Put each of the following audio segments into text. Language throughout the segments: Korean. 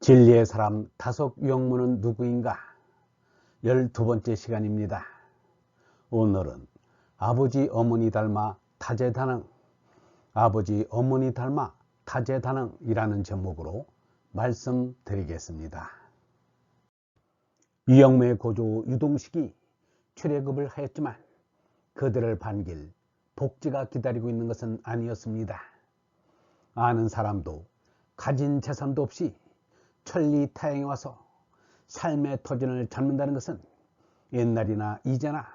진리의 사람 다섯 유형문은 누구인가? 열두 번째 시간입니다. 오늘은 아버지 어머니 닮아 다재다능, 아버지 어머니 닮아 다재다능이라는 제목으로 말씀드리겠습니다. 유영무의 고조 유동식이 출애굽을 하였지만 그들을 반길 복지가 기다리고 있는 것은 아니었습니다. 아는 사람도 가진 재산도 없이 천리 타행에 와서 삶의 터전을 잡는다는 것은 옛날이나 이제나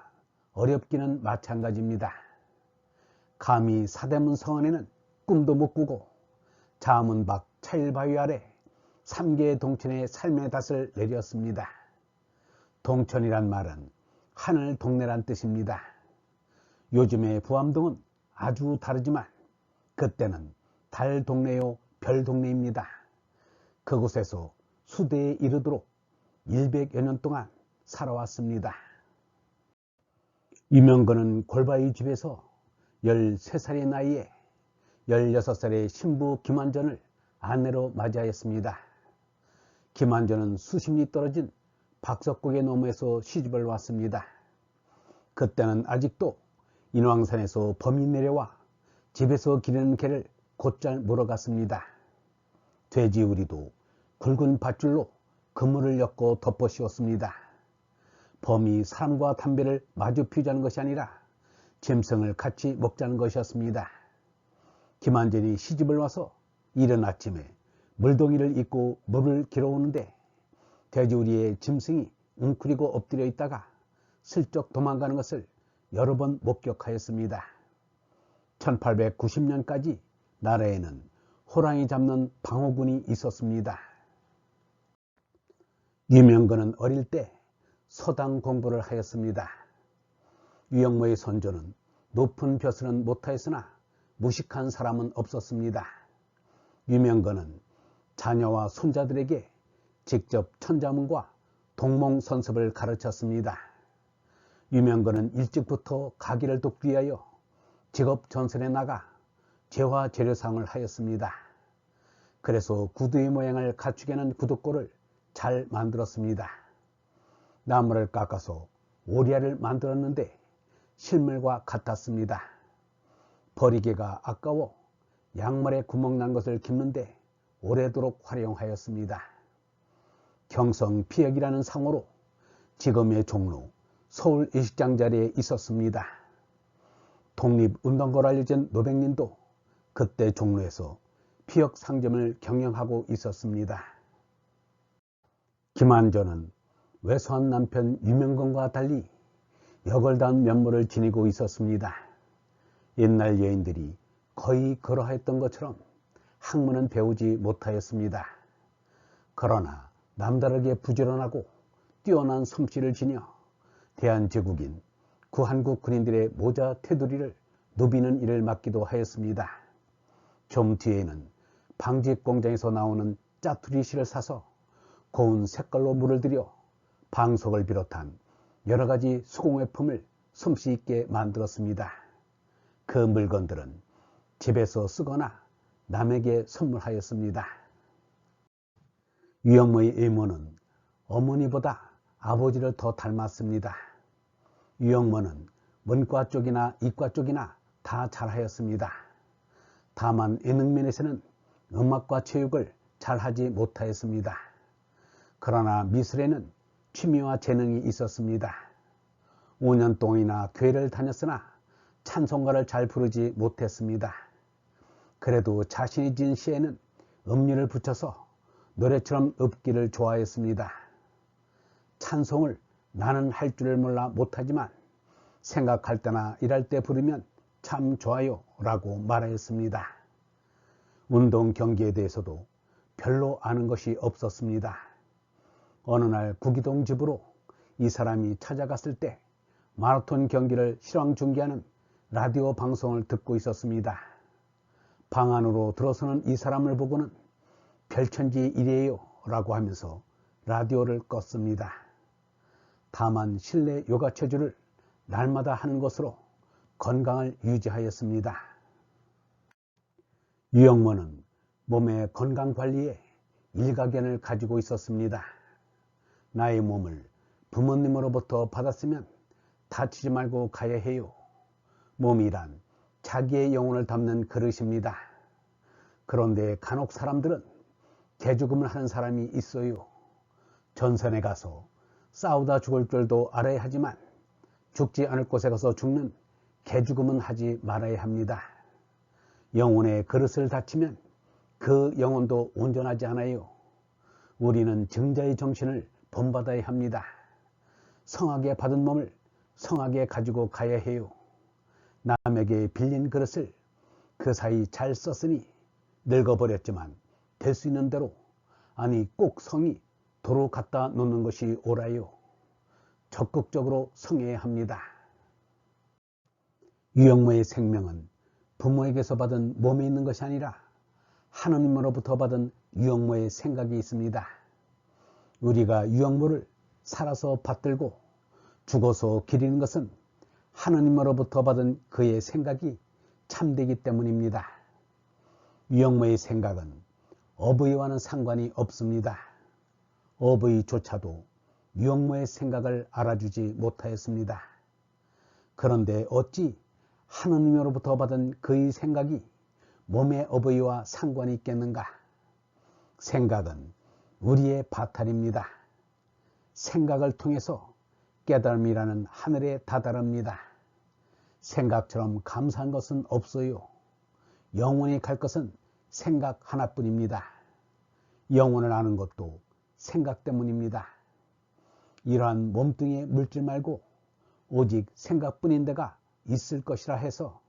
어렵기는 마찬가지입니다. 감히 사대문 성원에는 꿈도 못 꾸고 자문 밖 차일바위 아래 삼계의 동천의 삶의 닷을 내렸습니다. 동천이란 말은 하늘 동네란 뜻입니다. 요즘의 부암동은 아주 다르지만 그때는 달 동네요 별 동네입니다. 그곳에서 수대에 이르도록 100여 년 동안 살아왔습니다. 유명건은 골바위 집에서 13살의 나이에 16살의 신부 김한전을 아내로 맞이하였습니다. 김한전은 수십 리 떨어진 박석국의 노무에서 시집을 왔습니다. 그때는 아직도 인왕산에서 범이 내려와 집에서 기르는 개를 곧잘 물어갔습니다. 돼지우리도 굵은 밧줄로 그물을 엮고 덮어 씌웠습니다. 범이 사람과 담배를 마주 피우자는 것이 아니라 짐승을 같이 먹자는 것이었습니다. 김한전이 시집을 와서 이른 아침에 물동이를 입고 물을 길어오는데 돼지우리의 짐승이 웅크리고 엎드려 있다가 슬쩍 도망가는 것을 여러 번 목격하였습니다. 1890년까지 나라에는 호랑이 잡는 방어군이 있었습니다. 유명근은 어릴 때 서당 공부를 하였습니다. 유영모의 선조는 높은 벼슬은 못하였으나 무식한 사람은 없었습니다. 유명근은 자녀와 손자들에게 직접 천자문과 동몽 선습을 가르쳤습니다. 유명근은 일찍부터 가기를 돕기 위하여 직업 전선에 나가 재화 재료상을 하였습니다. 그래서 구두의 모양을 갖추게는 구두골을 잘 만들었습니다. 나무를 깎아서 오리알을 만들었는데 실물과 같았습니다. 버리기가 아까워 양말에 구멍 난 것을 깁는데 오래도록 활용하였습니다. 경성 피역이라는 상호로 지금의 종로 서울 일식장 자리에 있었습니다. 독립운동가로 알려진 노백님도 그때 종로에서 피역 상점을 경영하고 있었습니다. 김한조는 외소한 남편 유명건과 달리 역을다운 면모를 지니고 있었습니다. 옛날 여인들이 거의 그러하였던 것처럼 학문은 배우지 못하였습니다. 그러나 남다르게 부지런하고 뛰어난 솜씨를 지녀 대한제국인 구한국 군인들의 모자 테두리를 누비는 일을 맡기도 하였습니다. 좀 뒤에는 방직 공장에서 나오는 짜투리 실을 사서 고운 색깔로 물을 들여 방석을 비롯한 여러 가지 수공예품을 솜씨 있게 만들었습니다. 그 물건들은 집에서 쓰거나 남에게 선물하였습니다. 유영모의 이모는 어머니보다 아버지를 더 닮았습니다. 유영모는 문과 쪽이나 이과 쪽이나 다 잘하였습니다. 다만 예능면에서는 음악과 체육을 잘하지 못하였습니다. 그러나 미술에는 취미와 재능이 있었습니다. 5년 동안이나 교회를 다녔으나 찬송가를 잘 부르지 못했습니다. 그래도 자신이 지은 시에는 음료를 붙여서 노래처럼 읊기를 좋아했습니다. 찬송을 나는 할 줄을 몰라 못하지만 생각할 때나 일할 때 부르면 참 좋아요 라고 말하였습니다. 운동 경기에 대해서도 별로 아는 것이 없었습니다. 어느 날 구기동 집으로 이 사람이 찾아갔을 때 마라톤 경기를 실황 중계하는 라디오 방송을 듣고 있었습니다. 방 안으로 들어서는 이 사람을 보고는 별천지 일이에요 라고 하면서 라디오를 껐습니다. 다만 실내 요가 체조를 날마다 하는 것으로 건강을 유지하였습니다. 유영모는 몸의 건강 관리에 일가견을 가지고 있었습니다. 나의 몸을 부모님으로부터 받았으면 다치지 말고 가야 해요. 몸이란 자기의 영혼을 담는 그릇입니다. 그런데 간혹 사람들은 개죽음을 하는 사람이 있어요. 전선에 가서 싸우다 죽을 줄도 알아야 하지만 죽지 않을 곳에 가서 죽는 개죽음은 하지 말아야 합니다. 영혼의 그릇을 다치면 그 영혼도 온전하지 않아요. 우리는 증자의 정신을 본받아야 합니다. 성하게 받은 몸을 성하게 가지고 가야 해요. 남에게 빌린 그릇을 그 사이 잘 썼으니 늙어버렸지만 될 수 있는 대로 아니 꼭 성이 도로 갖다 놓는 것이 옳아요. 적극적으로 성해야 합니다. 유영모의 생명은 부모에게서 받은 몸에 있는 것이 아니라 하나님으로부터 받은 유영모의 생각이 있습니다. 우리가 유영모를 살아서 받들고 죽어서 기리는 것은 하나님으로부터 받은 그의 생각이 참되기 때문입니다. 유영모의 생각은 어부이와는 상관이 없습니다. 어부이조차도 유영모의 생각을 알아주지 못하였습니다. 그런데 어찌 하나님으로부터 받은 그의 생각이 몸의 어부이와 상관이 있겠는가? 생각은 우리의 바탈입니다. 생각을 통해서 깨달음이라는 하늘에 다다릅니다. 생각처럼 감사한 것은 없어요. 영원히 갈 것은 생각 하나뿐입니다. 영혼을 아는 것도 생각 때문입니다. 이러한 몸뚱이의 물질 말고 오직 생각뿐인 데가 있을 것이라 해서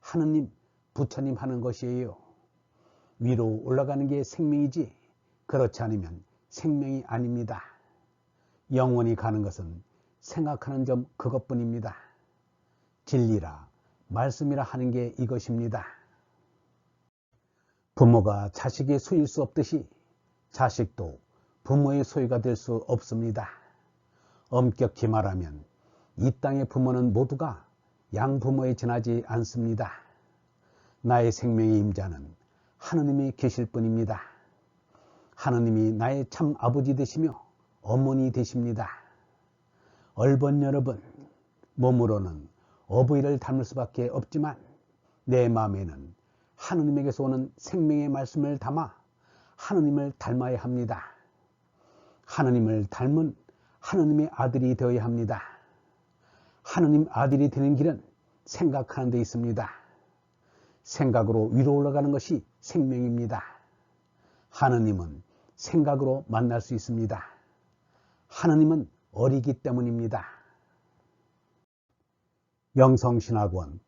하느님, 부처님 하는 것이에요. 위로 올라가는 게 생명이지 그렇지 않으면 생명이 아닙니다. 영원히 가는 것은 생각하는 점 그것뿐입니다. 진리라 말씀이라 하는 게 이것입니다. 부모가 자식의 소유일 수 없듯이 자식도 부모의 소유가 될 수 없습니다. 엄격히 말하면 이 땅의 부모는 모두가 양부모에 지나지 않습니다. 나의 생명의 임자는 하느님이 계실 뿐입니다. 하느님이 나의 참 아버지 되시며 어머니 되십니다. 얼번 여러분, 몸으로는 어부이를 닮을 수밖에 없지만 내 마음에는 하느님에게서 오는 생명의 말씀을 담아 하느님을 닮아야 합니다. 하느님을 닮은 하느님의 아들이 되어야 합니다. 하느님 아들이 되는 길은 생각하는 데 있습니다. 생각으로 위로 올라가는 것이 생명입니다. 하느님은 생각으로 만날 수 있습니다. 하느님은 어리기 때문입니다. 영성신학원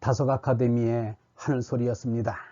다섯 아카데미의 하늘소리였습니다.